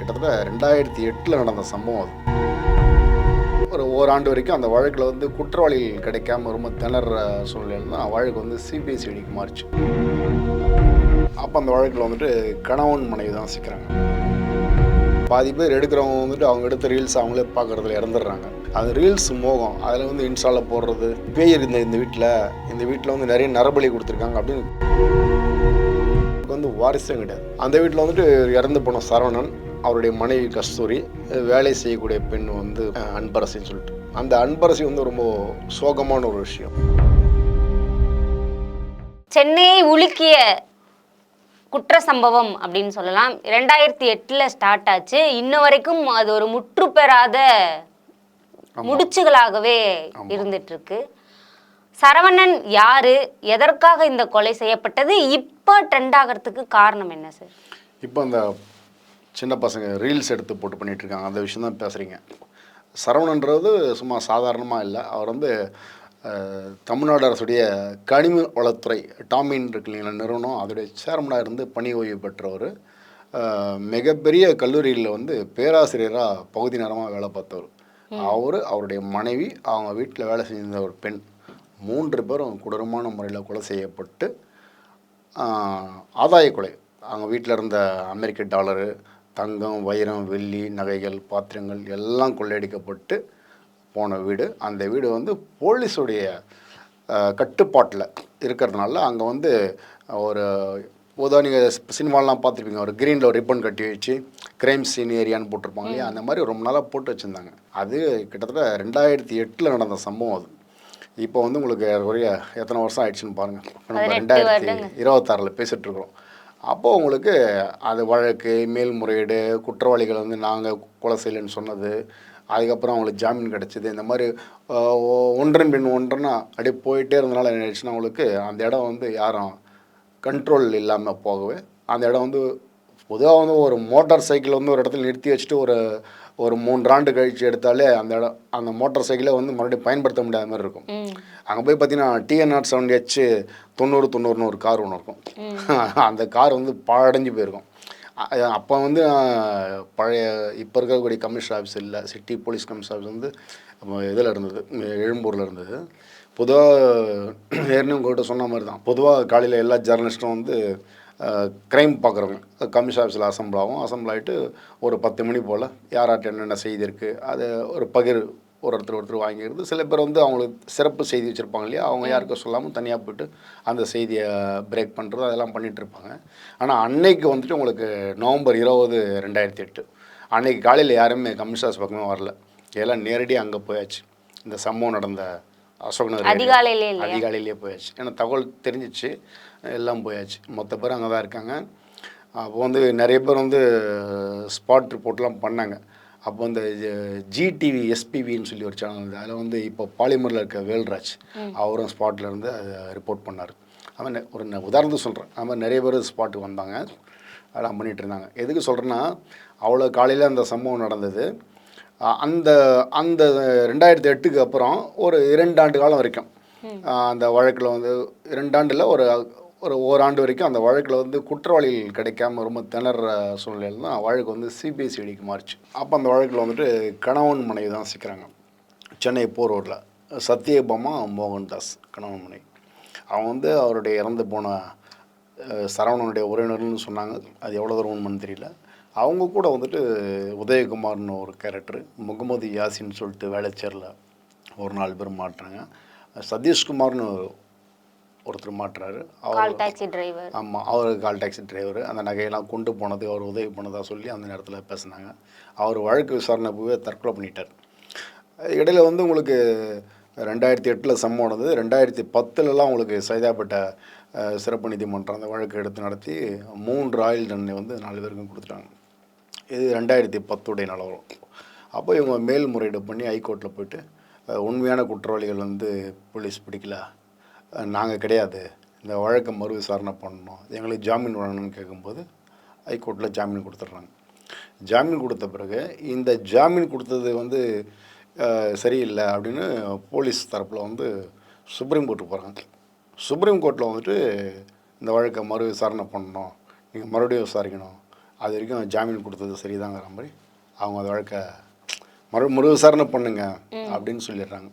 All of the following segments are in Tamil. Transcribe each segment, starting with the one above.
கிட்டத்தட்ட ரெண்டாயிரத்தி எட்டில் நடந்த சம்பவம் அது. ஒரு ஓராண்டு வரைக்கும் அந்த வழக்கில் வந்து குற்றவாளிகள் கிடைக்காம ரொம்ப திணற சூழ்நிலையில் தான் வழக்கு வந்து சிபிஎஸ்இடிக்கு மாறிச்சு. அப்போ அந்த வழக்கில் வந்துட்டு கணவன் மனைவி தான் சிக்கிறாங்க பாதி பேர் எடுக்கிறவங்க வந்துட்டு அவங்க எடுத்த ரீல்ஸ் அவங்களே பார்க்குறதுல இறந்துடுறாங்க. அது ரீல்ஸ் மோகம் அதில் வந்து இன்ஸ்டாவில் போடுறது பேய் இருந்த இந்த வீட்டில் இந்த வீட்டில் வந்து நிறைய நரபலி கொடுத்துருக்காங்க அப்படின்னு. வந்து வாரிசும் கிடையாது. அந்த வீட்டில் வந்துட்டு இறந்து போன சரவணன் அவருடைய மனைவி கஸ்தூரி வேலை செய்யக்கூடிய பெண் வந்து அன்பரசின்னு சொல்லிட்டு. அந்த அன்பரசி வந்து ரொம்ப சோகமான ஒரு விஷயம். சென்னையை உலுக்கிய குற்ற சம்பவம் அப்படின்னு சொல்லலாம். ரெண்டாயிரத்தி எட்டில் ஸ்டார்ட் ஆச்சு. இன்ன வரைக்கும் அது ஒரு முற்று பெறாத முடிச்சுகளாகவே இருந்துட்டு இருக்கு சரவணன் யாரு? எதற்காக இந்த கொலை செய்யப்பட்டது? இப்போ ட்ரெண்ட் ஆகிறதுக்கு காரணம் என்ன சார் இப்போ அந்த சின்ன பசங்க ரீல்ஸ் எடுத்து போட்டு பண்ணிட்டு இருக்காங்க அந்த விஷயம் தான் பேசுகிறீங்க சரவணன்றது சும்மா சாதாரணமாக இல்லை. அவர் வந்து தமிழ்நாடு அரசுடைய கனிம வளத்துறை டாமின் இருக்கு இல்லைங்களா நிறுவனம். அதோடைய சேர்மனாக இருந்து பணி ஓய்வு பெற்றவர். மிகப்பெரிய கல்லூரியில் வந்து பேராசிரியராக பகுதி நேரமாக வேலை பார்த்தவர். அவர் அவருடைய மனைவி அவங்க வீட்டில் வேலை செஞ்சிருந்த ஒரு பெண். மூன்று பேரும் கொடூரமான முறையில் கொலை செய்யப்பட்டு ஆதாய கொலை. அவங்க வீட்டில் இருந்த அமெரிக்க டாலரு தங்கம் வைரம் வெள்ளி நகைகள் பாத்திரங்கள் எல்லாம் கொள்ளையடிக்கப்பட்டு போன வீடு. அந்த வீடு வந்து போலீஸுடைய கட்டுப்பாட்டில் இருக்கிறதுனால அங்கே வந்து ஒரு பொதுவாக நீங்கள் சினிமாலாம் பார்த்துருப்பீங்க. ஒரு க்ரீனில் ஒரு ரிப்பன் கட்டி வச்சு கிரைம் சீன் ஏரியான்னு போட்டிருப்பாங்க இல்லையா? அந்த மாதிரி ரொம்ப நாளாக போட்டு வச்சுருந்தாங்க. அது கிட்டத்தட்ட ரெண்டாயிரத்தி எட்டில் நடந்த சம்பவம் அது. இப்போ வந்து உங்களுக்கு ஒரு எத்தனை வருஷம் ஆயிடுச்சுன்னு பாருங்கள் நம்ம ரெண்டாயிரத்தி. இருபத்தாறில் பேசிகிட்டு அப்போது அப்போ உங்களுக்கு அது வழக்கு மேல்முறையீடு குற்றவாளிகள் வந்து நாங்கள் கொலை செய்யலைன்னு சொன்னது அதுக்கப்புறம் அவங்களுக்கு ஜாமீன் கிடச்சிது இந்த மாதிரி ஒன்றன் பின் ஒன்றனா அப்படியே போயிட்டே இருந்தனால என்ன ஆயிடுச்சுன்னா அவங்களுக்கு அந்த இடம் வந்து யாரும் கண்ட்ரோல் இல்லாமல் போகவே அந்த இடம் வந்து பொதுவாக வந்து ஒரு மோட்டார் சைக்கிள் வந்து ஒரு இடத்துல நிறுத்தி வச்சுட்டு ஒரு ஒரு மூன்று ஆண்டு கழிச்சு எடுத்தாலே அந்த இடம் அந்த மோட்டார் சைக்கிளை வந்து மறுபடியும் பயன்படுத்த முடியாத மாதிரி இருக்கும். அங்கே போய் பார்த்தீங்கன்னா டிஎன் நாட் செவன் ஹெச் தொண்ணூறு தொண்ணூறுன்னு ஒரு கார் ஒன்று இருக்கும். அந்த கார் வந்து பாழடைஞ்சு போயிருக்கும். அப்போ வந்து பழைய இப்போ இருக்கக்கூடிய கமிஷனர் ஆஃபீஸ் இல்லை சிட்டி போலீஸ் கமிஷனர் ஆஃபீஸ் வந்து இதில் இருந்தது எழும்பூரில் இருந்தது. பொதுவாக ஏற்கனவே உங்கள்கிட்ட சொன்ன மாதிரி தான். பொதுவாக காலையில் எல்லா ஜேர்னலிஸ்ட்டும் வந்து க்ரைம் பார்க்குறவங்க கமிஷன் ஆஃபீஸில் அசம்பிள் ஆகும். அசம்பிள் ஆகிட்டு ஒரு பத்து மணி போல் யார்கிட்ட என்னென்ன செய்தி இருக்குது அது ஒரு பகிர் ஒரு ஒருத்தர் ஒருத்தர் வாங்கிக்கிறது. சில பேர் வந்து அவங்களுக்கு சிறப்பு செய்தி வச்சுருப்பாங்க இல்லையா? அவங்க யாருக்கும் சொல்லாமல் தனியாக போய்ட்டு அந்த செய்தியை பிரேக் பண்ணுறது அதெல்லாம் பண்ணிகிட்ருப்பாங்க ஆனால் அன்னைக்கு வந்துட்டு உங்களுக்கு நவம்பர் இருபது ரெண்டாயிரத்தி எட்டு அன்னைக்கு காலையில் யாருமே கமிஷனர்ஸ் பக்கமே வரல. எல்லாம் நேரடியாக அங்கே போயாச்சு. இந்த சம்பவம் நடந்த அசோக் நகர். அதிகாலையிலே? அதிகாலையிலேயே போயாச்சு. ஏன்னா தகவல் தெரிஞ்சிச்சு. எல்லாம் போயாச்சு. மொத்த பேர் அங்கே தான் இருக்காங்க. அப்போ வந்து நிறைய பேர் வந்து ஸ்பாட் ரிப்போர்ட்லாம் பண்ணாங்க. அப்போ வந்து ஜிடிவி எஸ்பிவின்னு சொல்லி ஒரு சேனல் வந்து அதில் வந்து இப்போ பாலிமரில் இருக்க வேல்ராஜ் அவரும் ஸ்பாட்டில் இருந்து அதை ரிப்போர்ட் பண்ணார். அவன் ஒரு உதாரணத்துக்கு சொல்கிறேன் அது மாதிரி நிறைய பேர் ஸ்பாட்டுக்கு வந்தாங்க. அதெல்லாம் பண்ணிட்டு இருந்தாங்க. எதுக்கு சொல்கிறேன்னா அவ்வளோ காலையில் அந்த சம்பவம் நடந்தது. அந்த அந்த ரெண்டாயிரத்தி எட்டுக்கு அப்புறம் ஒரு இரண்டு ஆண்டு காலம் வரைக்கும். அந்த வழக்கில் வந்து இரண்டாண்டில் ஒரு ஒரு ஓராண்டு வரைக்கும் அந்த வழக்கில் வந்து குற்றவாளிகள் கிடைக்காம ரொம்ப திணற சூழ்நிலையில் தான் வழக்கு வந்து சிபிஎஸ்சிடிக்கு மாறிச்சு. அப்போ அந்த வழக்கில் வந்துட்டு கணவன் மனைவி தான் சிக்கிறாங்க. சென்னை போரூரில். சத்யபாமா மோகன்தாஸ் கணவன் மனைவி. அவங்க வந்து அவருடைய இறந்து போன சரவணனுடைய உறவினர்னு சொன்னாங்க. அது எவ்வளோ தூரம் உண்மைன்னு தெரியல. அவங்க கூட வந்துட்டு உதயகுமார்னு ஒரு கேரக்டர் முகமது யாசின்னு சொல்லிட்டு வேலைச்சேரில் ஒரு நாலு பேர் மாட்டுறாங்க. சதீஷ்குமார்னு ஒருத்தர் மாட்டுறாரு. அவர் டாக்ஸி டிரைவர் ஆமாம் அவர் கால் டாக்ஸி டிரைவர் அந்த நகையெல்லாம் கொண்டு போனது அவர் உதவி பண்ணதா சொல்லி அந்த நேரத்தில் பேசுனாங்க. அவர் வழக்கு விசாரணை போய் தற்கொலை பண்ணிட்டார். இடையில வந்து உங்களுக்கு ரெண்டாயிரத்தி எட்டில் சம்பவம் நடந்தது ரெண்டாயிரத்தி பத்துலலாம் உங்களுக்கு சைதாப்பேட்டை சிறப்பு நீதிமன்றம் அந்த வழக்கு எடுத்து நடத்தி மூன்று ஆயுள் தண்டனை வந்து நாலு பேருக்கும் கொடுத்துட்டாங்க. இது ரெண்டாயிரத்தி பத்துடைய நிலவரம் அப்போ இவங்க மேல்முறையீடு பண்ணி ஹைகோர்ட்டில் போயிட்டு உண்மையான குற்றவாளிகள் வந்து போலீஸ் பிடிக்கல. நாங்கள் கிடையாது. இந்த வழக்கை மறு விசாரணை பண்ணணும். எங்களுக்கு ஜாமீன் வழங்கணும்னு கேட்கும்போது ஹைகோர்ட்டில் ஜாமீன் கொடுத்துட்றாங்க. ஜாமீன் கொடுத்த பிறகு இந்த ஜாமீன் கொடுத்தது வந்து சரியில்லை அப்படின்னு போலீஸ் தரப்பில் வந்து சுப்ரீம் கோர்ட்டுக்கு போகிறாங்க சுப்ரீம் கோர்ட்டில் வந்துட்டு இந்த வழக்கை மறு விசாரணை பண்ணணும். நீங்கள் மறுபடியும் விசாரிக்கணும். அது வரைக்கும் ஜாமீன் கொடுத்தது சரிதாங்கிற மாதிரி அவங்க அந்த வழக்கை மறு மறு விசாரணை பண்ணுங்க அப்படின்னு சொல்லிடுறாங்க.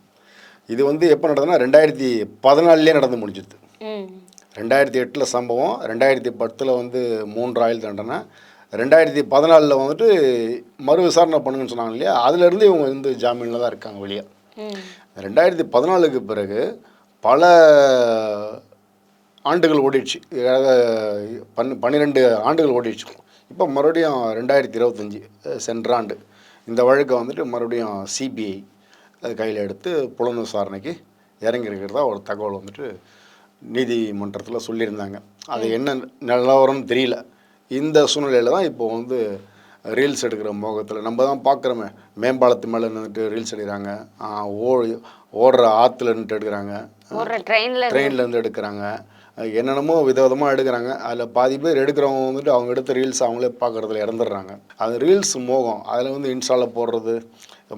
இது வந்து எப்போ நடந்ததுன்னா ரெண்டாயிரத்தி பதினாலுலேயே நடந்து முடிஞ்சுது. ரெண்டாயிரத்தி எட்டில் சம்பவம் ரெண்டாயிரத்தி பத்தில் வந்து மூன்று ஆயுள் தண்டனை ரெண்டாயிரத்தி பதினாலில் வந்துட்டு மறு விசாரணை பண்ணுங்கன்னு சொன்னாங்க இல்லையா? அதுலேருந்து இவங்க வந்து ஜாமீனில் தான் இருக்காங்க வெளியே. ரெண்டாயிரத்தி பதினாலுக்கு பிறகு பல ஆண்டுகள் ஓடிடுச்சு. பன் பன்னிரெண்டு ஆண்டுகள் ஓடிடுச்சு. இப்போ மறுபடியும் ரெண்டாயிரத்தி இருபத்தஞ்சி சென்ற ஆண்டு இந்த வழக்கை வந்துட்டு மறுபடியும் சிபிஐ கையில் எடுத்து புலன் விசாரணைக்கு இறங்கியிருக்கிறதா ஒரு தகவல் வந்துட்டு நீதிமன்றத்தில் சொல்லியிருந்தாங்க. அது என்ன நிலவரம்னு தெரியல. இந்த சூழ்நிலையில் தான் இப்போ வந்து ரீல்ஸ் எடுக்கிற மோகத்தில் நம்ம தான் பார்க்குறோமே மேம்பாலத்து மேலே நின்றுட்டு ரீல்ஸ் எடுக்கிறாங்க. ஓ ஓடுற ஆற்றுல நின்றுட்டு எடுக்கிறாங்க. ட்ரெயினில் ட்ரெயின்லேருந்து எடுக்கிறாங்க. என்னென்னமோ விதவிதமாக எடுக்கிறாங்க. அதில் பாதி பேர் எடுக்கிறவங்க வந்துட்டு அவங்க எடுத்த ரீல்ஸ் அவங்களே பார்க்குறதுல இறந்துடுறாங்க. அது ரீல்ஸ் மோகம். அதில் வந்து இன்ஸ்டாவில் போடுறது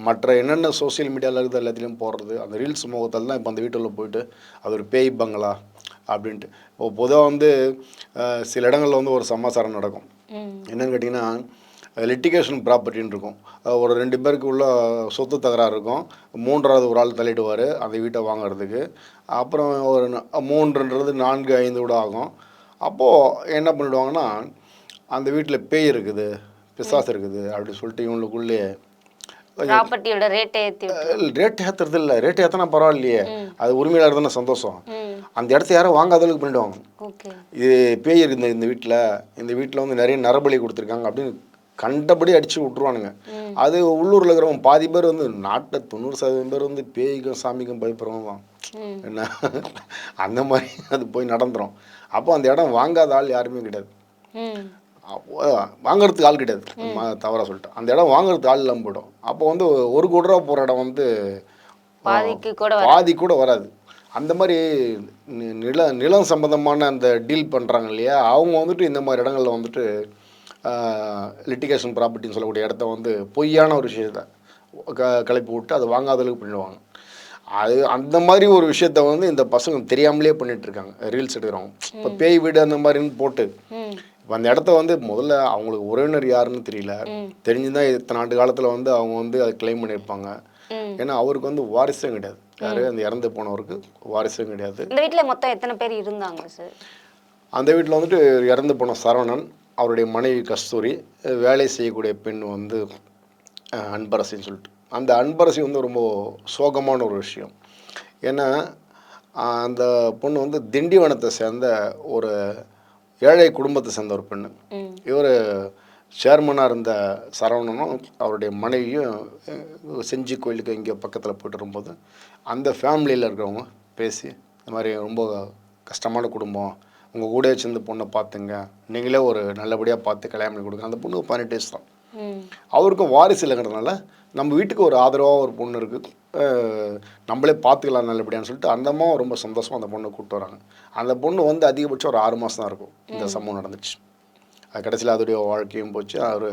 மற்ற என்னென்ன சோஷியல் மீடியாவில் இருக்குது எல்லாத்துலேயும் போடுறது அந்த ரீல்ஸ் மோகத்தால் தான் இப்போ அந்த வீட்டுள்ள போயிட்டு அது ஒரு பேய் பங்களா அப்படின்ட்டு. இப்போ பொதுவாக வந்து சில இடங்களில் வந்து ஒரு சமாச்சாரம் நடக்கும். என்னன்னு கேட்டிங்கன்னா லிட்டிகேஷன் ப்ராப்பர்ட்டின்னு இருக்கும். ஒரு ரெண்டு பேருக்கு உள்ள சொத்து தகராறு இருக்கும். மூன்றாவது ஒரு ஆள் தலையிடுவார் அந்த வீட்டை வாங்குறதுக்கு. அப்புறம் ஒரு மூன்றுன்றது நான்கு ஐந்து கூட ஆகும். அப்போது என்ன பண்ணிடுவாங்கன்னா அந்த வீட்டில் பேய் இருக்குது பிசாசு இருக்குது அப்படி சொல்லிட்டு இவங்களுக்குள்ளே ப்ராப்பர்ட்டியோட ரேட்டை ஏற்றி ரேட் ஏற்றுறது இல்லை. ரேட் ஏற்றினா பரவாயில்லையே. அது உரிமையாளர் தானே சந்தோஷம். அந்த இடத்த யாரும் வாங்காதளவுக்கு பண்ணிடுவாங்க. ஓகே. இது பேய் இருக்குது இந்த வீட்டில் இந்த வீட்டில் வந்து நிறைய நரபலி கொடுத்துருக்காங்க அப்படின்னு கண்டபடி அடிச்சு விட்ருவானுங்க அது உள்ளூரில் இருக்கிறவங்க பாதி பேர் வந்து நாட்டில் தொண்ணூறு சதவீதம் பேர் வந்து பேய்க்கும் சாமிக்கும் பயப்படுறவங்க தான். என்ன? அந்த மாதிரி அது போய் நடந்துரும். அப்போ அந்த இடம் வாங்காத ஆள் யாருமே கிடையாது. வாங்குறதுக்கு ஆள் கிடையாது. ம- தவறா சொல்லிட்டேன். அந்த இடம் வாங்குறதுக்கு ஆள் இல்லாமல் போயிடும். அப்போ வந்து ஒரு கோடி ரூபா போகிற இடம் வந்து பாதிக்கு கூட பாதி கூட வராது. அந்த மாதிரி நில நிலம் சம்பந்தமான அந்த டீல் பண்ணுறாங்க இல்லையா? அவங்க வந்துட்டு இந்த மாதிரி இடங்கள்ல வந்துட்டு லிட்டிகேஷன் ப்ராப்பர்ட்டின்னு சொல்லக்கூடிய இடத்த வந்து பொய்யான ஒரு விஷயத்த க கிளப்பி விட்டு அதை வாங்காத அளவுக்கு பண்ணிடுவாங்க. அது அந்த மாதிரி ஒரு விஷயத்த வந்து இந்த பசங்க தெரியாமலே பண்ணிட்டு இருக்காங்க. ரீல்ஸ் எடுக்கிறவங்க. இப்போ பேய் வீடு அந்த மாதிரின்னு போட்டு இப்போ அந்த இடத்த வந்து முதல்ல அவங்களுக்கு உறவினர் யாருன்னு தெரியல. தெரிஞ்சுதான் இத்தனை ஆண்டு காலத்தில் வந்து அவங்க வந்து அதை கிளைம் பண்ணியிருப்பாங்க. ஏன்னா அவருக்கு வந்து வாரிசும் கிடையாது. யாரு? அந்த இறந்து போனவருக்கு வாரிசும் கிடையாது. இந்த வீட்டில் மொத்தம் எத்தனை பேர் இருந்தாங்க சார் அந்த வீட்டில் வந்துட்டு இறந்து போன சரவணன் அவருடைய மனைவி கஸ்தூரி வேலை செய்யக்கூடிய பெண் வந்து அன்பரசின்னு சொல்லிட்டு. அந்த அன்பரசி வந்து ரொம்ப சோகமான ஒரு விஷயம். ஏன்னா அந்த பொண்ணு வந்து திண்டிவனத்தை சேர்ந்த ஒரு ஏழை குடும்பத்தை சேர்ந்த ஒரு பெண்ணு. இவர் சேர்மனாக இருந்த சரவணனும் அவருடைய மனைவியும் செஞ்சி கோயிலுக்கு இங்கே பக்கத்தில் போயிட்டு வரும்போது அந்த ஃபேமிலியில் இருக்கிறவங்க பேசி இந்த மாதிரி ரொம்ப கஷ்டமான குடும்பம். உங்கள் கூட சேர்ந்து பொண்ணை பார்த்துங்க. நீங்களே ஒரு நல்லபடியாக பார்த்து கல்யாணம் பண்ணி கொடுங்க. அந்த பொண்ணு பதினெட்டு வயசு தான். அவருக்கும் வாரிசு இல்லைங்கிறதுனால நம்ம வீட்டுக்கு ஒரு ஆதரவாக ஒரு பொண்ணு இருக்குது நம்மளே பார்த்துக்கலாம் நல்லபடியான்னு சொல்லிட்டு அந்த அம்மா ரொம்ப சந்தோஷமாக அந்த பொண்ணை கூப்பிட்டு வராங்க. அந்த பொண்ணு வந்து அதிகபட்சம் ஒரு ஆறு மாதம் தான் இருக்கும். இந்த சம்பவம் நடந்துச்சு. அது கடைசியில் அதோடைய வாழ்க்கையும் போச்சு. அவர்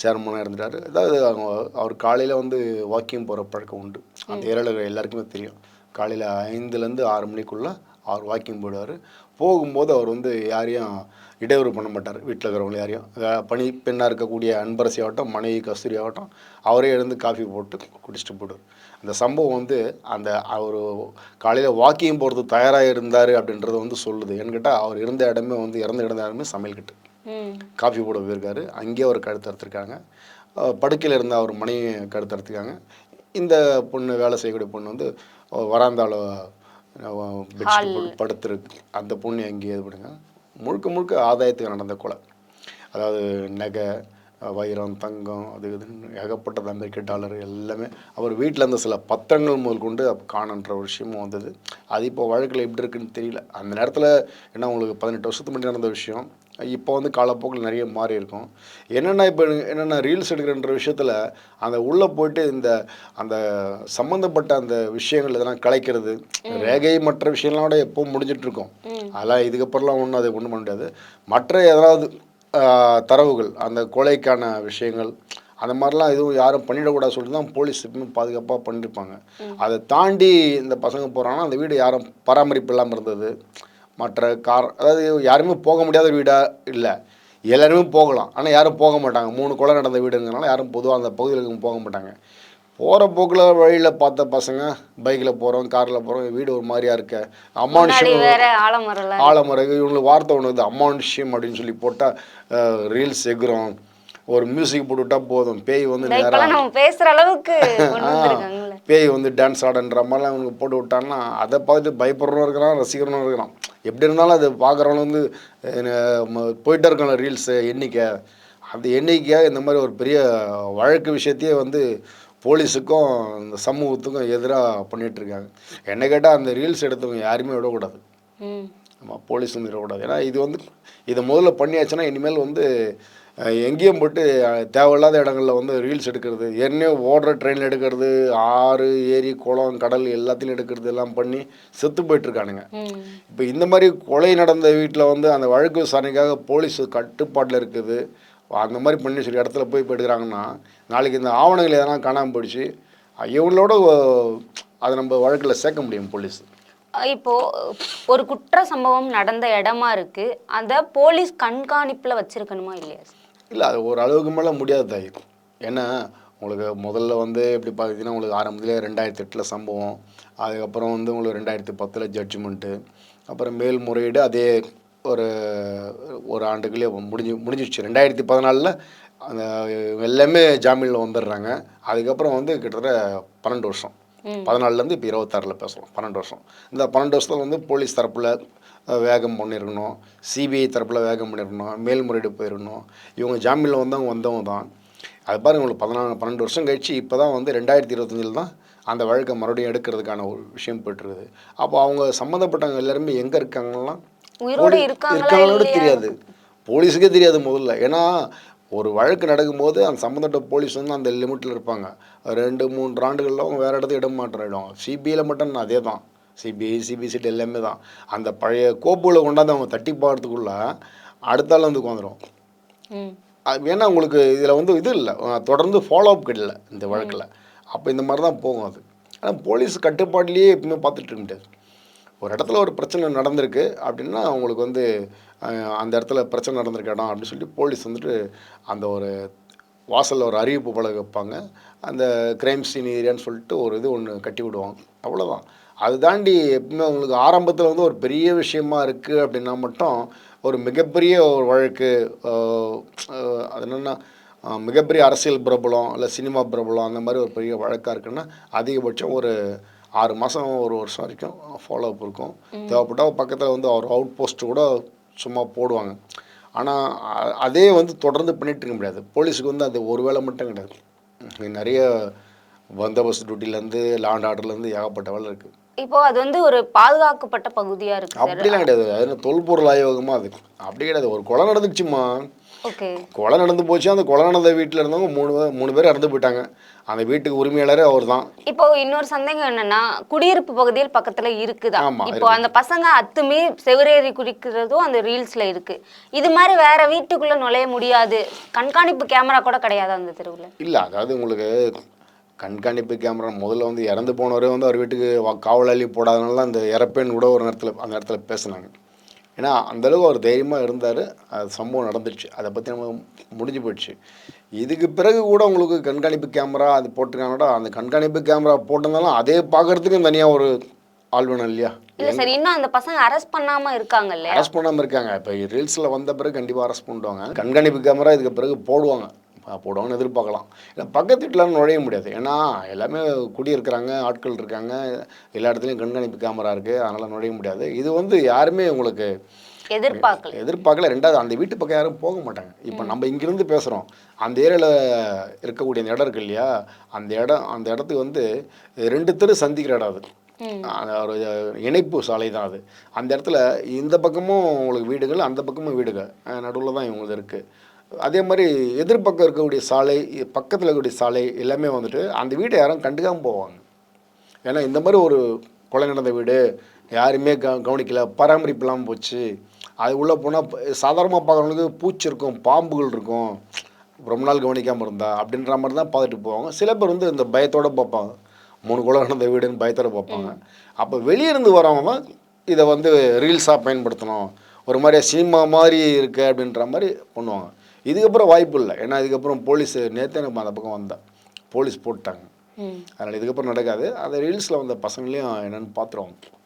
சேர்மனாக இருந்துட்டார். அதாவது அவங்க அவர் காலையில் வந்து வாக்கிங் போகிற பழக்கம் உண்டு. அந்த ஏரியாவில் எல்லாருக்குமே தெரியும். காலையில் ஐந்துலேருந்து ஆறு மணிக்குள்ளே அவர் வாக்கிங் போயிடுவார் போகும்போது அவர் வந்து யாரையும் இடையூறு பண்ண மாட்டார். வீட்டில் இருக்கிறவங்க யாரையும். பணி பெண்ணாக இருக்கக்கூடிய அன்பரசி ஆகட்டும் மனைவி கஸ்தூரி ஆகட்டும் அவரே எழுந்து காஃபி போட்டு குடிச்சிட்டு போடுவார் அந்த சம்பவம் வந்து அந்த அவர் காலையில் வாக்கிங் போகிறது தயாராக இருந்தார் அப்படின்றத வந்து சொல்லுது. ஏன்னு கேட்டால் அவர் இருந்த இடமே வந்து இறந்த இருந்த இடமே சமையல் கிட்ட ம். காஃபி போட போயிருக்காரு. அங்கேயே அவர் கழுத்து அறுத்துருக்காங்க. படுக்கையில் இருந்த அவர் மனைவி கழுத்து அறுத்துருக்காங்க. இந்த பொண்ணு வேலை செய்யக்கூடிய பொண்ணு வந்து போட்டு படுத்துருக்கு. அந்த பொண்ணு அங்கேயே இது பண்ணுங்க. முழுக்க முழுக்க ஆதாயத்துக்கு நடந்த கொலை. அதாவது நகை வைரம் தங்கம் அது இதுன்னு ஏகப்பட்ட அமெரிக்க டாலர் எல்லாமே. அவர் வீட்டில் இருந்த சில பத்திரங்கள் முதல் கொண்டு காணுன்ற ஒரு விஷயமும் வந்தது. அது இப்போ வழக்கில் எப்படி இருக்குன்னு தெரியல. அந்த நேரத்தில் ஏன்னா உங்களுக்கு பதினெட்டு வருஷத்துக்கு முன்னாடி நடந்த விஷயம் இப்போ வந்து காலப்போக்கில் நிறைய மாறி இருக்கும். என்னென்னா இப்போ என்னென்னா ரீல்ஸ் எடுக்கிறன்ற விஷயத்தில் அந்த உள்ளே போயிட்டு இந்த அந்த சம்மந்தப்பட்ட அந்த விஷயங்கள் இதெல்லாம் கலைக்கிறது ரேகை மற்ற விஷயம்லாம் கூட எப்போ முடிஞ்சிட்டு இருக்கும். அதெல்லாம் இதுக்கப்புறம்லாம் ஒன்றும் அதை ஒன்றும் பண்ண முடியாது. மற்ற ஏதாவது ஆஹ், தரவுகள் அந்த கொலைக்கான விஷயங்கள் அந்த மாதிரிலாம் எதுவும் யாரும் பண்ணிடக்கூடாது சொல்லிட்டு தான் போலீஸ் எப்பவுமே பாதுகாப்பாக பண்ணியிருப்பாங்க அதை தாண்டி இந்த பசங்க போகிறாங்கன்னா அந்த வீடு யாரும் பராமரிப்பு இல்லாமல் இருந்தது. மற்ற கார் அதாவது யாருமே போக முடியாத வீடாக இல்லை. எல்லாருமே போகலாம். ஆனால் யாரும் போக மாட்டாங்க. மூணு கொலை நடந்த வீடுங்கிறனால யாரும் பொதுவாக அந்த பகுதிகளுக்கு போக மாட்டாங்க. போகிற போக்கில் வழியில் பார்த்த பசங்க பைக்கில் போகிறோம் காரில் போகிறோம் வீடு ஒரு மாதிரியா இருக்க. ஆலமரம்ல ஆலமரம் இவங்களுக்கு வார்த்தை ஒன்று இது அமானுஷ்யம் அப்படின்னு சொல்லி போட்டால் ரீல்ஸ் எகுறோம். ஒரு மியூசிக் போட்டு விட்டா போதும். பேய் வந்து இந்த நேரா இப்பெல்லாம் நம்ம பேசுற அளவுக்கு பேய் வந்து டான்ஸ் ஆடன்ற மாதிரிலாம் இவனுக்கு போட்டு விட்டான்னா அதை பார்த்துட்டு பயப்படுறவனும் இருக்கிறான் ரசிக்கிறவனும் இருக்கிறான். எப்படி இருந்தாலும் அது பார்க்குறவன் வந்து போயிட்டே இருக்கான ரீல்ஸு எண்ணிக்கை. அந்த எண்ணிக்கையாக இந்த மாதிரி ஒரு பெரிய வழக்கு விஷயத்தையே வந்து போலீஸுக்கும் இந்த சமூகத்துக்கும் எதிராக பண்ணிட்டு இருக்காங்க என்ன கேட்டால் அந்த ரீல்ஸ் எடுத்தவங்க யாருமே விடக்கூடாது. ஆமாம் போலீஸ் வந்து விடக்கூடாது. ஏன்னா இது வந்து இதை முதல்ல பண்ணியாச்சுன்னா இனிமேல் வந்து எங்கேயும் போட்டு தேவையில்லாத இடங்களில் வந்து ரீல்ஸ் எடுக்கிறது ஏற்கனவே ஓடுற ட்ரெயினில் எடுக்கிறது ஆறு ஏரி குளம் கடல் எல்லாத்தையும் எடுக்கிறது எல்லாம் பண்ணி செத்து போயிட்டுருக்கானுங்க. இப்போ இந்த மாதிரி கொலை நடந்த வீட்டில் வந்து அந்த வழக்கு விசாரணைக்காக போலீஸ் கட்டுப்பாட்டில் இருக்குது. அந்த மாதிரி பண்ணி சொல்லி இடத்துல போய் இப்போ எடுக்கிறாங்கன்னா நாளைக்கு இந்த ஆவணங்கள் எதனா காணாமல் போயிடுச்சு. இவங்களோட அதை நம்ம வழக்கில் சேர்க்க முடியும் போலீஸ். இப்போ ஒரு குற்ற சம்பவம் நடந்த இடமா இருக்கு. அத போலீஸ் கண்காணிப்புல வச்சிருக்கணுமா இல்லையா இல்லை அது ஒரு அளவுக்கு மேலே முடியாது தாய் ஏன்னா உங்களுக்கு முதல்ல வந்து எப்படி பார்த்தீங்கன்னா உங்களுக்கு ஆரம்பத்திலே ரெண்டாயிரத்தி எட்டில் சம்பவம். அதுக்கப்புறம் வந்து உங்களுக்கு ரெண்டாயிரத்தி பத்தில் ஜட்ஜ்மெண்ட்டு அப்புறம் மேல்முறையீடு அதே ஒரு ஒரு ஆண்டுக்குள்ளே முடிஞ்சு முடிஞ்சிடுச்சு. ரெண்டாயிரத்தி பதினாலில் அந்த எல்லாமே ஜாமீனில் வந்துடுறாங்க. அதுக்கப்புறம் வந்து கிட்டத்தட்ட பன்னெண்டு வருஷம். பதினாலுலேருந்து இப்போ இருபத்தாறில் பேசுகிறோம் பன்னெண்டு வருஷம். இந்த பன்னெண்டு வருஷத்தில் வந்து போலீஸ் தரப்பில் வேகம் பண்ணியிருக்கணும் சிபிஐ தரப்பில் வேகம் பண்ணியிருக்கணும் மேல்முறையீடு போயிருக்கணும் இவங்க ஜாமீனில் வந்தவங்க வந்தவங்க தான். அது பாருங்க உங்களுக்கு பதினாலு பன்னெண்டு வருஷம் கழிச்சு இப்போ தான் வந்து ரெண்டாயிரத்தி இருபத்தஞ்சில் தான் அந்த வழக்கை மறுபடியும் எடுக்கிறதுக்கான ஒரு விஷயம் போயிட்டுருக்குது. அப்போ அவங்க சம்மந்தப்பட்டவங்க எல்லாருமே எங்கே இருக்காங்கலாம் உயிரோட இருக்காங்களோட? தெரியாது. போலீஸுக்கே தெரியாது முதல்ல. ஏன்னா ஒரு வழக்கு நடக்கும்போது அந்த சம்மந்தப்பட்ட போலீஸ் வந்து அந்த லிமிட்டில் இருப்பாங்க. ரெண்டு மூன்று ஆண்டுகளில் அவங்க வேறு இடத்துக்கு இடம் மாற்றிடுவாங்க. சிபிஐயில் மட்டும் அதே தான் சிபிஐ சிபிசிடி எல்லாமே தான். அந்த பழைய கோப்புகளை கொண்டாந்து அவங்க தட்டி பார்க்கறதுக்குள்ள அடுத்த ஆள் வந்து உட்காந்துரும். அது வேணா உங்களுக்கு இதில் வந்து இது இல்லை. தொடர்ந்து ஃபாலோ அப் கிடையாது இந்த வழக்கில். அப்போ இந்த மாதிரி தான் போகும் அது. ஆனால் போலீஸ் கட்டுப்பாட்டிலேயே எப்பவுமே பார்த்துட்டு இருக்க முடியாது. ஒரு இடத்துல ஒரு பிரச்சனை நடந்திருக்கு அப்படின்னா அவங்களுக்கு வந்து அந்த இடத்துல பிரச்சனை நடந்திருக்க இடம் அப்படின்னு சொல்லி போலீஸ் வந்துட்டு அந்த ஒரு வாசலில் ஒரு அறிவிப்பு பழக வைப்பாங்க. அந்த கிரைம் சீன் ஏரியான்னு சொல்லிட்டு ஒரு இது ஒன்று கட்டி விடுவாங்க. அவ்வளோதான் அது தாண்டி எப்பவுமே அவங்களுக்கு ஆரம்பத்தில் வந்து ஒரு பெரிய விஷயமா இருக்குது அப்படின்னா மட்டும் ஒரு மிகப்பெரிய ஒரு வழக்கு அது என்னென்னா மிகப்பெரிய அரசியல் பிரபலம் இல்லை சினிமா பிரபலம் அந்த மாதிரி ஒரு பெரிய வழக்காக இருக்குன்னா அதிகபட்சம் ஒரு ஆறு மாதம் ஒரு வருஷம் வரைக்கும் ஃபாலோ அப் இருக்கும் தேவைப்பட்டால் பக்கத்தில் வந்து அவர் அவுட் போஸ்ட் கூட சும்மா போடுவாங்க. ஆனால் அதே வந்து தொடர்ந்து பண்ணிட்டு இருக்க முடியாது. போலீஸுக்கு வந்து அது ஒரு வேலை மட்டும் கிடையாது. நிறைய பந்தோபஸ்து டியூட்டிலேருந்து லாண்ட் ஆர்டர்லேருந்து ஏகப்பட்ட வேலை இருக்குது இப்போ அது வந்து ஒரு பாதுகாக்கப்பட்ட பகுதியா இருக்கு சார். அப்படிலாம் கிடையாது. அது தொல்பொருள் ஆய்வகமாக அது. அப்படி கிடையாது. ஒரு கொலை நடந்துச்சுமா? கொலை நடந்து போச்சு. அந்த கொலை நடந்த வீட்டில் இருந்தவங்க மூணு மூணு பேர் இறந்து போயிட்டாங்க. அந்த வீட்டுக்கு உரிமையாளரே அவர் தான் இப்போ இன்னொரு சந்தேகம் என்னன்னா குடியிருப்பு பகுதியில் பக்கத்துல இருக்குதா? இப்போ அந்த பசங்க அத்துமீறி செவரேறி குடிக்கிறதும் அந்த ரீல்ஸ்ல இருக்கு. இது மாதிரி வேற வீட்டுக்குள்ள நுழைய முடியாது. கண்காணிப்பு கேமரா கூட கிடையாது அந்த தெருவுல. இல்லை அதாவது உங்களுக்கு கண்காணிப்பு கேமரா முதல்ல வந்து இறந்து போனவரே வந்து அவர் வீட்டுக்கு காவலாளி போடாதனால தான் அந்த இறப்பேன்னு கூட ஒரு நேரத்தில் அந்த இடத்துல பேசுனாங்க. ஏன்னா அந்தளவுக்கு அவர் தைரியமாக இருந்தார். அது சம்பவம் நடந்துச்சு அதை பற்றி நம்ம முடிஞ்சு போயிடுச்சு. இதுக்கு பிறகு கூட உங்களுக்கு கண்காணிப்பு கேமரா அது போட்டிருக்காங்கடா. அந்த கண்காணிப்பு கேமரா போட்டிருந்தாலும் அதே பார்க்கறதுக்கும் தனியாக ஒரு ஆள் வேணும் இல்லையா? இல்ல சார் இன்னும் அந்த பசங்க அரெஸ்ட் பண்ணாம இருக்காங்க இல்லையா? அரெஸ்ட் பண்ணாமல் இருக்காங்க. இப்போ ரீல்ஸில் வந்த பிறகு கண்டிப்பாக அரெஸ்ட் பண்ணிடுவாங்க. கண்காணிப்பு கேமரா இதுக்கு பிறகு போடுவாங்க. போடுவாங்கன்னு எதிர்பார்க்கலாம். இல்லை பக்கத்து வீட்டில் நுழைய முடியாது. ஏன்னா எல்லாமே குடியிருக்கிறாங்க ஆட்கள் இருக்காங்க எல்லா இடத்துலையும் கண்காணிப்பு கேமரா இருக்குது அதனால் நுழைய முடியாது. இது வந்து யாருமே உங்களுக்கு எதிர்பார்க்கல. எதிர்பார்க்கல. ரெண்டாவது அந்த வீட்டு பக்கம் யாரும் போக மாட்டாங்க. இப்போ நம்ம இங்கிருந்து பேசுகிறோம் அந்த ஏரியாவில் இருக்கக்கூடிய அந்த இடம் இருக்கு இல்லையா? அந்த இடம் அந்த இடத்துக்கு வந்து ரெண்டு தெரு சந்திக்கிற இடம் அது. ஒரு இணைப்பு சாலை தான் அது. அந்த இடத்துல இந்த பக்கமும் உங்களுக்கு வீடுகள் அந்த பக்கமும் வீடுகள். நடுவில் தான் இவங்களுக்கு இருக்குது அதே மாதிரி எதிர்பக்கம் இருக்கக்கூடிய சாலை பக்கத்தில் இருக்கக்கூடிய சாலை எல்லாமே வந்துட்டு அந்த வீட்டை யாரும் கண்டுக்காமல் போவாங்க. ஏன்னா இந்த மாதிரி ஒரு கொலை நடந்த வீடு யாருமே க கவனிக்கல பராமரிப்பு இல்லாமல் போச்சு. அது உள்ளே போனால் சாதாரணமாக பார்க்குறவங்களுக்கு பூச்சி இருக்கும் பாம்புகள் இருக்கும். ரொம்ப நாள் கவனிக்காமல் இருந்தா அப்படின்ற மாதிரி தான் பார்த்துட்டு போவாங்க. சில பேர் வந்து இந்த பயத்தோட பார்ப்பாங்க. மூணு கொலை நடந்த வீடுன்னு பயத்தோட பார்ப்பாங்க. அப்போ வெளியே இருந்து வரவங்க இதை வந்து ரீல்ஸாக பயன்படுத்தணும். ஒரு மாதிரி சினிமா மாதிரி இருக்கு அப்படின்ற மாதிரி பண்ணுவாங்க. இதுக்கப்புறம் வாய்ப்பு இல்லை. ஏன்னா இதுக்கப்புறம் போலீஸ் நேற்றே நம்ம அந்த பக்கம் வந்தேன் போலீஸ் போட்டாங்க. அதனால் இதுக்கப்புறம் நடக்காது. அந்த ரீல்ஸில் வந்த பசங்களையும் என்னென்னு பார்த்துருவாங்க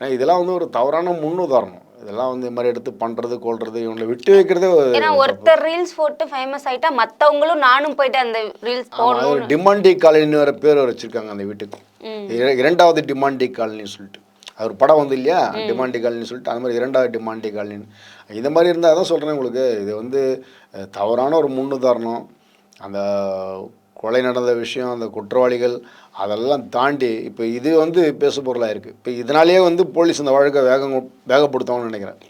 ஏன்னா இதெல்லாம் வந்து ஒரு தவறான முன்னுதாரணம். இதெல்லாம் வந்து இந்த மாதிரி எடுத்து பண்ணுறது கொள்றது இவங்களை விட்டு வைக்கிறதே ஏன்னா ஒருத்தர் ரீல்ஸ் போட்டு ஃபேமஸ் ஆயிட்டா மத்தவங்களும் நானும் போயிட்டு அந்த ரீல்ஸ் போடணும் ஒரு டிமாண்டி காலனின்னு வேறு பேர் வச்சுருக்காங்க அந்த வீட்டுக்கு. இரண்டாவது டிமாண்டி காலனின்னு சொல்லிட்டு. அது ஒரு படம் வந்து இல்லையா? டிமாண்டி காலனின்னு சொல்லிட்டு அந்த மாதிரி இரண்டாவது டிமாண்டி காலனி இந்த மாதிரி இருந்தால் தான் சொல்கிறேன் உங்களுக்கு. இது வந்து தவறான ஒரு முன்னுதாரணம். அந்த கொலை நடந்த விஷயம் அந்த குற்றவாளிகள் அதெல்லாம் தாண்டி இப்போ இது வந்து பேசு பொருளாக இருக்குது இப்போ இதனாலேயே வந்து போலீஸ் இந்த வழக்கை வேகம் வேகப்படுத்துவாங்கன்னு நினைக்கிறேன்.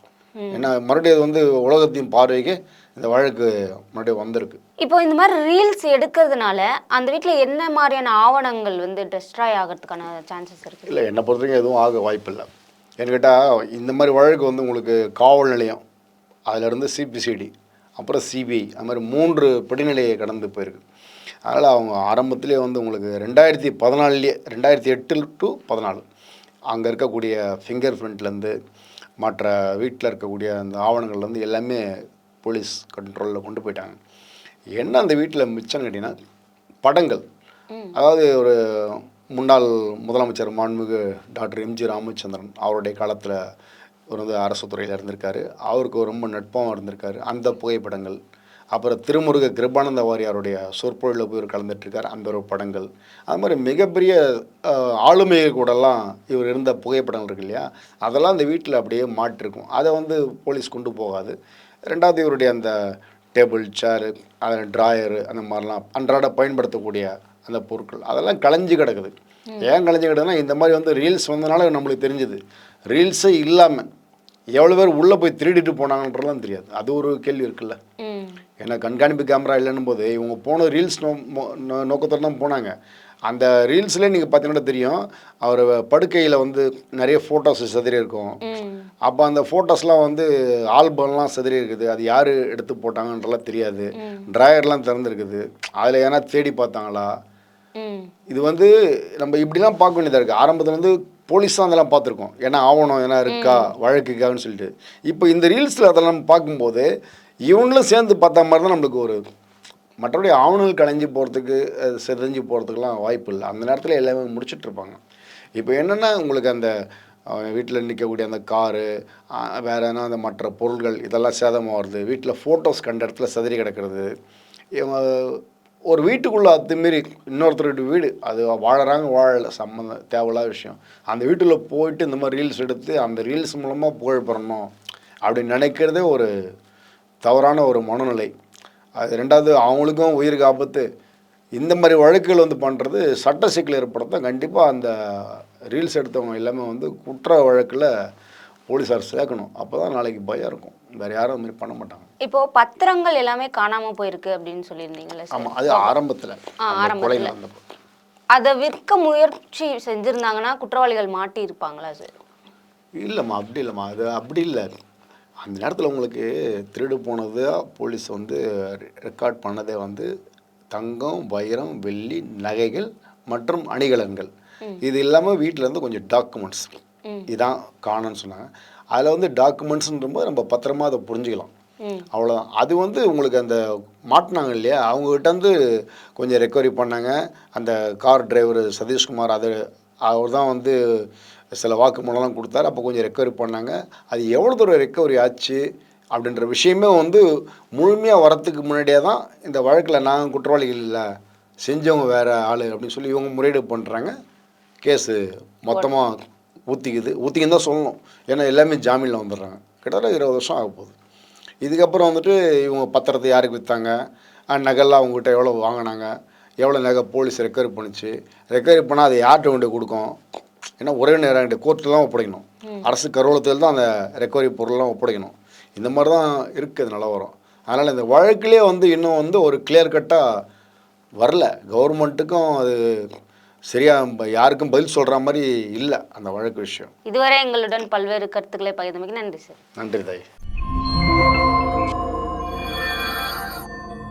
ஏன்னா மறுபடியும் அது வந்து உலகத்தின் பார்வைக்கு இந்த வழக்கு மறுபடியும் வந்திருக்கு. இப்போ இந்த மாதிரி ரீல்ஸ் எடுக்கிறதுனால அந்த வீட்ல என்ன மாதிரியான ஆவணங்கள் வந்து டெஸ்ட்ராய் ஆகிறதுக்கான சான்சஸ் இருக்கு? இல்லை என்னை பொறுத்த வரைக்கும் எதுவும் ஆக வாய்ப்பில்லை. ஏன்னு கேட்டால் இந்த மாதிரி வழக்கு வந்து உங்களுக்கு காவல் நிலையம் அதிலிருந்து சிபிசிடி அப்புறம் சிபிஐ அது மாதிரி மூன்று படிநிலையை கடந்து போயிருக்கு. அதனால் அவங்க ஆரம்பத்திலே வந்து உங்களுக்கு ரெண்டாயிரத்தி பதினாலுலேயே ரெண்டாயிரத்தி எட்டு டு பதினாலு அங்கே இருக்கக்கூடிய ஃபிங்கர் பிரிண்ட்லேருந்து மற்ற வீட்டில் இருக்கக்கூடிய அந்த ஆவணங்கள்லேருந்து எல்லாமே போலீஸ் கண்ட்ரோலில் கொண்டு போயிட்டாங்க. என்ன அந்த வீட்டில் மிச்சம் கேட்டிங்கன்னா படங்கள். அதாவது ஒரு முன்னாள் முதலமைச்சர் மாண்புமிகு டாக்டர் எம்ஜி ராமச்சந்திரன் அவருடைய காலத்தில் ஒரு வந்து அரசு துறையில் இருந்திருக்காரு. அவருக்கு ரொம்ப நட்பம் இருந்திருக்காரு. அந்த புகைப்படங்கள். அப்புறம் திருமுருக கிருபானந்த வாரியாருடைய சொற்பொழில் போய் இவர் கலந்துட்டுருக்கார். அந்த ஒரு படங்கள். அது மாதிரி மிகப்பெரிய அஹ், ஆளுமை கூடலாம் இவர் இருந்த புகைப்படங்கள் இருக்கு இல்லையா? அதெல்லாம் அந்த வீட்டில் அப்படியே மாட்டிருக்கும். அதை வந்து போலீஸ் கொண்டு போகாது. ரெண்டாவது இவருடைய அந்த டேபிள் சேரு அதில் ட்ராயரு அந்த மாதிரிலாம் அன்றாட பயன்படுத்தக்கூடிய அந்த பொருட்கள். அதெல்லாம் களைஞ்சு கிடக்குது. ஏன் களைஞ்சு கிடக்குதுன்னா இந்த மாதிரி வந்து ரீல்ஸ் வந்தனால நம்மளுக்கு தெரிஞ்சுது. ரீல்ஸே இல்லாமல் எவ்வளோ பேர் உள்ளே போய் திருடிட்டு போனாங்கன்றதுலாம் தெரியாது. அது ஒரு கேள்வி இருக்குல்ல. ஏன்னா கண்காணிப்பு கேமரா இல்லைன்னும் போது இவங்க போன ரீல்ஸ் நோ நோ- நோக்கத்தோட தான் போனாங்க. அந்த ரீல்ஸ்லேயே நீங்கள் பார்த்தீங்கன்னா தெரியும் அவர் படுக்கையில் வந்து நிறைய ஃபோட்டோஸ் சிதறி இருக்கும். அப்போ அந்த ஃபோட்டோஸ்லாம் வந்து ஆல்பம்லாம் சிதறி இருக்குது. அது யார் எடுத்து போட்டாங்கன்றலாம் தெரியாது. ட்ராயர்லாம் திறந்துருக்குது. அதில் ஏன்னா தேடி பார்த்தாங்களா? இது வந்து நம்ம இப்படிலாம் பார்க்க வேண்டியதாக இருக்குது ஆரம்பத்தில் வந்து போலீஸ் தான் அதெல்லாம் பார்த்துருக்கோம். ஏன்னா ஆவணம் ஏன்னா இருக்கா வழக்குக்கான்னு சொல்லிட்டு. இப்போ இந்த ரீல்ஸில் அதெல்லாம் பார்க்கும்போது இவங்களும் சேர்ந்து பார்த்த மாதிரி தான் நம்மளுக்கு ஒரு மற்றபடி ஆவணங்கள் கலைஞ்சு போகிறதுக்கு செதஞ்சு போகிறதுக்கெலாம் வாய்ப்பு இல்லை. அந்த நேரத்தில் எல்லாமே முடிச்சிட்ருப்பாங்க இப்போ என்னென்னா உங்களுக்கு அந்த வீட்டில் நிற்கக்கூடிய அந்த காரு வேறு எதனா அந்த மற்ற பொருள்கள் இதெல்லாம் சேதமாகிறது வீட்டில் ஃபோட்டோஸ் கண்ட இடத்துல சிதறி கிடக்கிறது. இவங்க ஒரு வீட்டுக்குள்ளே அத்துமாரி இன்னொருத்தருடைய வீடு அது வாழறாங்க வாழல சம்மந்தம் தேவையில்லாத விஷயம். அந்த வீட்டில் போயிட்டு இந்த மாதிரி ரீல்ஸ் எடுத்து அந்த ரீல்ஸ் மூலமாக புகழ் பெறணும் அப்படின்னு நினைக்கிறதே ஒரு தவறான ஒரு மனநிலை. அது ரெண்டாவது அவங்களுக்கும் உயிருக்கு ஆபத்து. இந்த மாதிரி வழக்குகள் வந்து பண்ணுறது சட்ட சிக்கல் ஏற்படுத்த கண்டிப்பாக அந்த ரீல்ஸ் எடுத்தவங்க எல்லாமே வந்து குற்ற வழக்கில் போலீஸார் சேர்க்கணும். அப்போ தான் நாளைக்கு பயம் இருக்கும். வேறு யாரும் அது மாதிரி பண்ண மாட்டாங்க. இப்போ பத்திரங்கள் எல்லாமே காணாம போயிருக்கு அப்படின்னு சொல்லியிருந்தீங்கல்ல சார்? ஆமாம் அது ஆரம்பத்தில். கொலை நடந்தப்போ அதை விற்க முயற்சி செஞ்சிருந்தாங்கன்னா குற்றவாளிகள் மாட்டி இருப்பாங்களா சார்? இல்லைம்மா அப்படி இல்லைம்மா. அது அப்படி இல்லை. அந்த நேரத்தில் உங்களுக்கு திருடு போனது போலீஸ் வந்து ரெக்கார்ட் பண்ணதே வந்து தங்கம் வைரம் வெள்ளி நகைகள் மற்றும் அணிகலன்கள். இது இல்லாமல் வீட்டில் இருந்து கொஞ்சம் டாக்குமெண்ட்ஸ் இதான் காணும்னு சொன்னாங்க. அதில் வந்து டாக்குமெண்ட்ஸ்ன்றபோது நம்ம பத்திரமா அதை புரிஞ்சுக்கலாம். அவ்வளோதான் அது வந்து உங்களுக்கு அந்த மாட்டினாங்க இல்லையா? அவங்ககிட்ட வந்து கொஞ்சம் ரெக்கவரி பண்ணாங்க. அந்த கார் டிரைவர் சதீஷ்குமார் அது அவர் தான் வந்து சில வாக்குமூலம்லாம் கொடுத்தாரு. அப்போ கொஞ்சம் ரெக்கவரி பண்ணாங்க. அது எவ்வளோ தூரம் ரெக்கவரி ஆச்சு அப்படின்ற விஷயமே வந்து முழுமையாக வரத்துக்கு முன்னாடியே தான் இந்த வழக்கில் நாங்கள் குற்றவாளிகள் இல்லை செஞ்சவங்க வேறு ஆள் அப்படின்னு சொல்லி இவங்க முறையீடு பண்ணுறாங்க கேஸு மொத்தமாக ஊற்றிக்குது ஊற்றிக்குன்னு தான் சொல்லணும். ஏன்னா எல்லாமே ஜாமீனில் வந்துடுறாங்க. கிட்டத்தட்ட இருபது வருஷம் ஆக போகுது. இதுக்கப்புறம் வந்துட்டு இவங்க பத்திரத்தை யாருக்கு விற்றாங்க நகைலாம் அவங்ககிட்ட எவ்வளோ வாங்கினாங்க? எவ்வளோ நகை போலீஸ் ரெக்கவரி பண்ணுச்சு? ரெக்கவரி பண்ணால் அதை யார்கிட்ட கொண்டு கொடுக்கும்? ஏன்னா ஒரே நேரம் கோர்ட்டில் தான் ஒப்படைக்கணும். அரசு கருவூலத்தில் தான் அந்த ரெக்கவரி பொருள்லாம் ஒப்படைக்கணும். இந்த மாதிரி தான் இருக்குது நிலவரம் அதனால் இந்த வழக்கிலே வந்து இன்னும் வந்து ஒரு கிளியர் கட்டாக வரல. கவர்மெண்ட்டுக்கும் அது சரியாக யாருக்கும் பதில் சொல்கிற மாதிரி இல்லை அந்த வழக்கு விஷயம். இதுவரை எங்களுடன் பல்வேறு கருத்துக்களை பகிர்ந்தமைக்கு நன்றி சார். நன்றி தாய்.